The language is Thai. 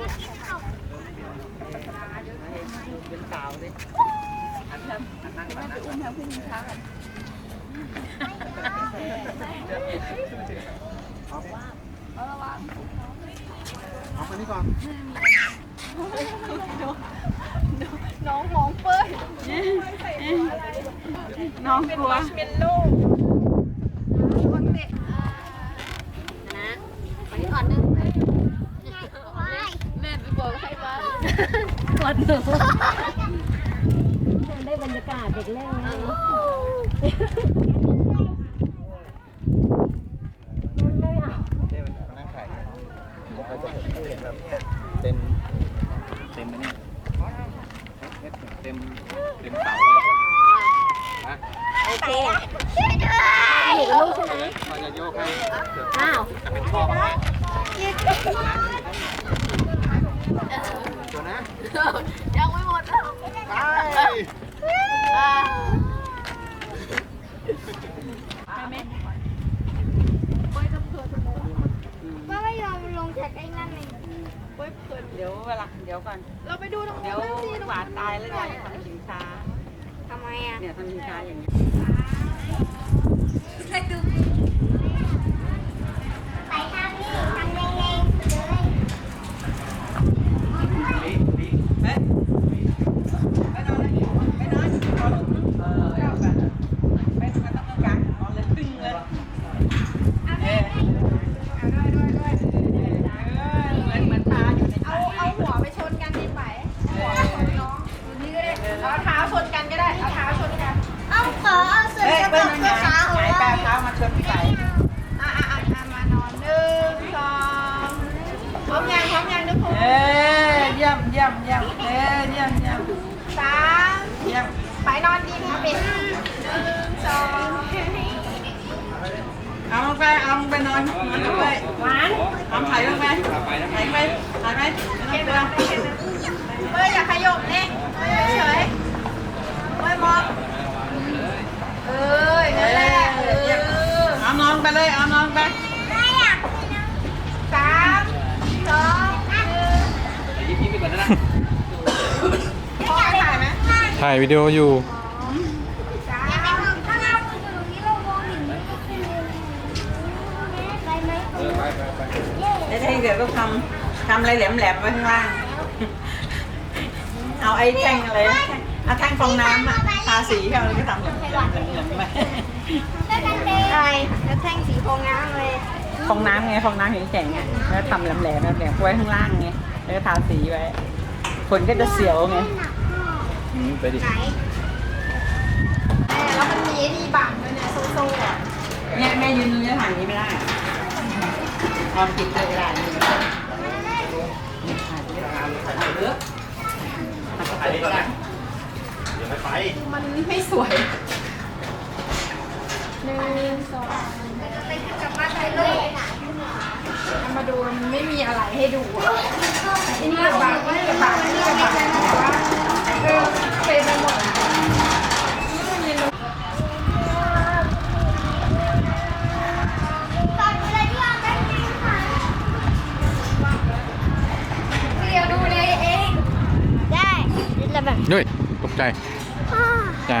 เป็นสาวสิอันนั้นอันนั้นก่อนนอุ้มแพรพุ่งช้ากันเอามานี่ก่อนน้องมองเปิ้ลน้องกลัวเมลโล่ นะวันนี้ก่อนนึง แม่ไปบอกให้มา ปวดหนูได้บรรยากาศเด็กเล่นนะเดี๋ยวมานั่งถ่ายเราจะเห็นเห็นแบบเต็มเต็มเนี่ยเต็มเต็มเสาเลยโอเคช่วยด้วยอยู่กับลูกใช่ไหมเราจะโยกให้อ้าวจะเป็นคอให้ตัวนะ ยังไม่หมดแล้วไปว่าไม่ยอมลงจากไอ้นั่นเลยเดี๋ยวเวลาเดี๋ยวก่อน เราไปดูตรงเดี๋ยวหวานตายแล้วเนี่ยทำสินค้าทำไมอะเนี่ยทำสินค้าอย่างนี้ใส่ทางนี้ทางแรงๆเลย เอาเอาหัวไปชนกันดีไหมหัวไปชนน้องดูนี่ก็ได้เอาเท้าชนกันก็ได้เอาเท้าชนกัน เอาขอเอาส่วนกระบอกตัวขาของหายแปลเท้ามาชนพี่ไก่อะอะอะอะมานอนหนึ่งสองพร้อมยังพร้อมยังทุกคนเอ้ยเยี่ยมเยี่ยมเยี่ยมเอ้ยเยี่ยมเยี่ยมสามเยี่ยมไปนอนดีค่ะเป็นหนึ่งสองเอาลงไปเอาลงไปนอนมันลงไปหวานเอาถ่ายลงไปถ่ายไปถ่ายไปไม่ต้องกลัวเอ้ยอย่าขยบเองเอ้ยเฉยเอ้ยมองเอ้ยนั่นแหละเออ เอานอน ไปเลย เอานอนไปได้อะสามสองหนึ่งพ่อถ่ายไหมถ่ายวิดีโออยู่สาอย่าไปมมองข้างหน้าคุณอยู่ตรงนี้เรามองเห็นไปไหมเออไปไปไปไอ้ที่เดี๋ยวต้องทำทำอะไรแหลมๆไว้ข้างล่าง เอาไอ้แท่งอะไรนะเอาแท่งฟองน้ำอะทาสีเขาแล้วก็ทำแหลมๆแหลมๆไป แล้วกันเลยอะไรแล้วแท่งสีโพงน้ำเลยฟองน้ำไงฟองน้ำแข็งๆอะแล้วทำแหลมๆแหลมๆไว้ข้างล่างไงแล้วก็ทาสีไว้คนก็จะเสียวไงอืมไปดิไหนแล้วมันมีไอ้นี่บังด้วยเนี่ยโซ่ๆอะเนี่ยแม่ยืนตรงนี้ถ่ายอย่างนี้ไม่ได้อะออมติดเลยไม่ได้นี่ถ่ายเยอะไปดิก่อนนะเดี๋ยวไม่ไปมันไม่สวยหนึ่ง เอามาดูมันไม่มีอะไรให้ดูอะอ้นี่กับบางไอ้นี่กับบางไอ้นี่กับบางแต่ว่าเออเป็นไปหมดอะก่อนเลยที่เราได้ยินค่ะเดี๋ยวดูเลยเองได้แล้วแบบด้ยตกใจอ้าจ้า